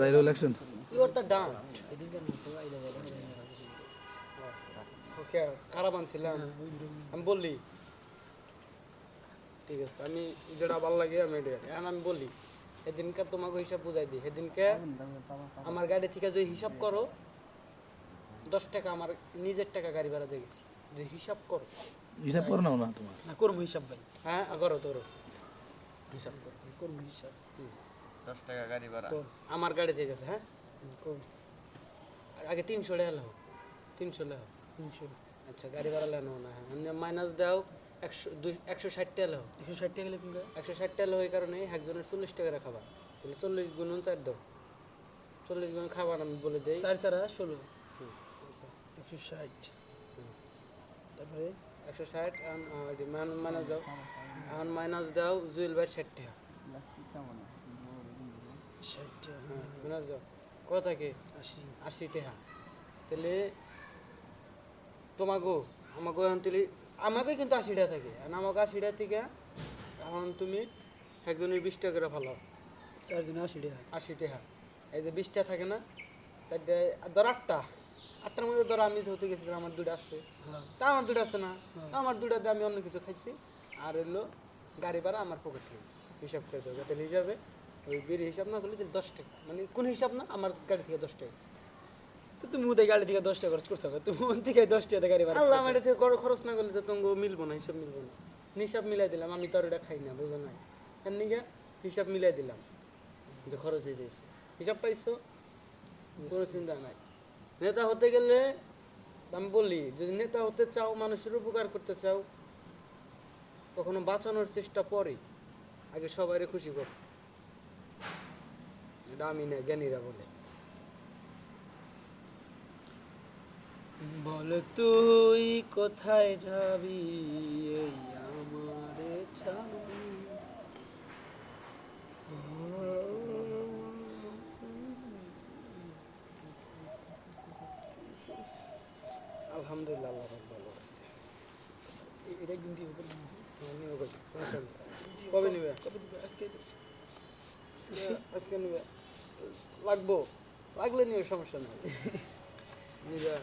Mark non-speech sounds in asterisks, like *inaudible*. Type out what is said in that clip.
Gyro election You are the dumb. Okay কারাবান ছিলাম আমি বললি। ঠিক আছে আমি যেটা ভালো লাগে আমি এটা এখন আমি বলি সেদিনকে তোমাকে হিসাব বুঝাই দিই। সেদিনকে আমার গাড়ি থেকে যে হিসাব করো দশ টাকা আমার নিজের টাকা গাড়ি ভাড়া দেখেছি যদি হিসাব করো। হিসাব করে না তোমার। না করব হিসাব ভাই। হ্যাঁ করো তোর হিসাব করো। করব হিসাব। দশ টাকা গাড়ি ভাড়া। তো আমার গাড়ি থেকে গেছে হ্যাঁ? আগে তিনশো টাকা লাও। তিনশো লাও। তিনশো। আচ্ছা গাড়ি ভাড়া লেনো না হ্যাঁ মাইনাস দাও একশো দুই একশো ষাট টাকা লাও। একশো ষাট টাকা গেলে কিনবে একশো ষাট টাকা ওই কারণে একজনের চল্লিশ টাকা রাখাবা তাহলে চল্লিশ গুণ চার দাও। চল্লিশ গুণ খাবার আমি বলে দিই। চার চারা ষোলো। হুম, আচ্ছা। একশো ষাট। তারপরে? একশো ষাট মাইনাস দাও। এখন মাইনাস দাও জুয়েল ভাই ষাট টাকা ষাট টাকা হ্যাঁ মাইনাস দাও কত থাকে? আশি। আশি টাকা তাহলে তোমাকে আমাকে এখন তুলি আমাকে কিন্তু আশি টাকা থাকে। আর আমাকে আশি টাকা থেকে এখন তুমি একজনের বিশ টাকা করে ভালো চারজনে আশি টাকা আশি টাকা এই যে বিশটা থাকে না চারটে ধর আটটা। আটটার মধ্যে ধর আমি যেহেতু আমার দুটো আছে। হ্যাঁ। তা আমার দুটো আছে না। তা আমার দুটাতে আমি অন্য কিছু খাইছি। আর এলো গাড়ি ভাড়া আমার পকেট থেকে হিসাব করে দেবো তাহলে হিসাবে ওই বিড়ি হিসাব না করলে দশ টাকা। মানে কোন হিসাব না? আমার গাড়ি থেকে দশ টাকা। তো তুমি ওদের গাড়ি থেকে দশ টাকা খরচ করতে হবে তুমি ওর থেকে দশ টাকা গাড়ি আল্লাহ আমার থেকে খরচ না করলে তো তোমাকে মিলবো না হিসাব মিলবো না। হিসাব মিলাই দিলাম আমি তো আর এটা খাই না বুঝো হিসাব মিলাই দিলাম যে খরচ হয়ে যাইছে। হিসাব পাইছো? কোনো চিন্তা নাই। নেতা হতে গেলে আমি বলি যদি নেতা হতে চাও মানুষের উপকার করতে চাও কখনো বাঁচানোর চেষ্টা পরে আগে সবাই খুশি কর। এটা আমি না জ্ঞানীরা বলে। বল তুই কোথায় যাবি এই আমারে আলহামদুলিল্লাহ আল্লাহ ভালো আছে। এটা নেই। কবে নিবে? কবে আজকে দিবে। আজকে নিবে। লাগবো। লাগলে নিয়ে সমস্যা নেই। *laughs* নিবে